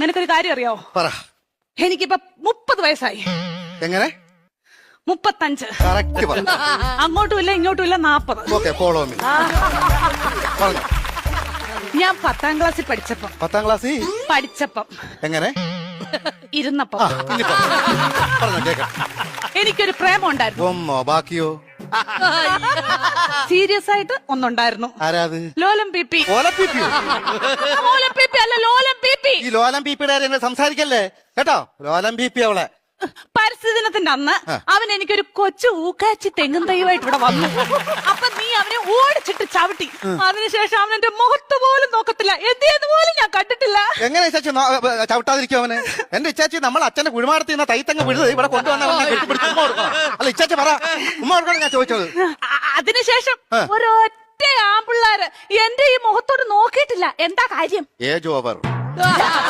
നിനക്കൊരു കാര്യം അറിയോ പറ. എനിക്കിപ്പോ മുപ്പത് വയസ്സായി. എങ്ങനെ? മുപ്പത്തഞ്ച്. കറക്റ്റ് പറ. അങ്ങോട്ടും ഇല്ല ഇങ്ങോട്ടും ഇല്ല നാപ്പത്. ഓക്കെ ഫോളോ മീ പറഞ്ഞു. ഞാൻ പത്താം ക്ലാസ്സിൽ പഠിച്ചപ്പം. പത്താം ക്ലാസ്സിൽ പഠിച്ചപ്പം. എങ്ങനെ? ഇരുന്നപ്പം. ആ ഇനി പറ. പറഞ്ഞോ കേക്കാം. എനിക്കൊരു പ്രേമം ഉണ്ടായിരുന്നു ബാക്കിയോ? സീരിയസ് ആയിട്ട് ഒന്നുണ്ടായിരുന്നു. ആരാത്? ലോലം പി പി. ഓലപ്പിപ്പിയോ ലോലം ഈ ലോലം പീപ്പിയുടെ കാര്യം സംസാരിക്കല്ലേ? കേട്ടോ? ലോലം ബിപി അവളെ. പരിസ്ഥിതിനത്തിന്റെ അന്ന് അവൻ എനിക്കൊരു കൊച്ചു ഊക്കാച്ചി തെങ്ങും തൈവായിട്ട് ഇവിടെ വന്നു. അപ്പൊ നീ അവനെ ഓടിച്ചിട്ട് ചവിട്ടി. അതിനുശേഷം അവൻ എന്റെ മുഖത്ത് പോലും നോക്കത്തില്ല. എന്ത് പോലും ഞാൻ കണ്ടിട്ടില്ല. എങ്ങനെ ചവിട്ടാതിരിക്കും അവന്? എന്റെ ഇച്ചാച്ചി നമ്മൾ അച്ഛന്റെ കുഴിമാടത്തിൽ നിന്ന് തൈത്തങ്ങ് വിഴുത് ഇവിടെ കൊണ്ടുവന്ന അല്ല ഇച്ചാച്ചി പറ. ഉമ്മ കൊടുക്കണം ഞാൻ ചോദിച്ചത്? അതിനുശേഷം. ഒരൊറ്റ ആമ്പിള്ളാര് എന്റെ ഈ മുഖത്തോട് നോക്കിയിട്ടില്ല. എന്താ കാര്യം? Age over. 对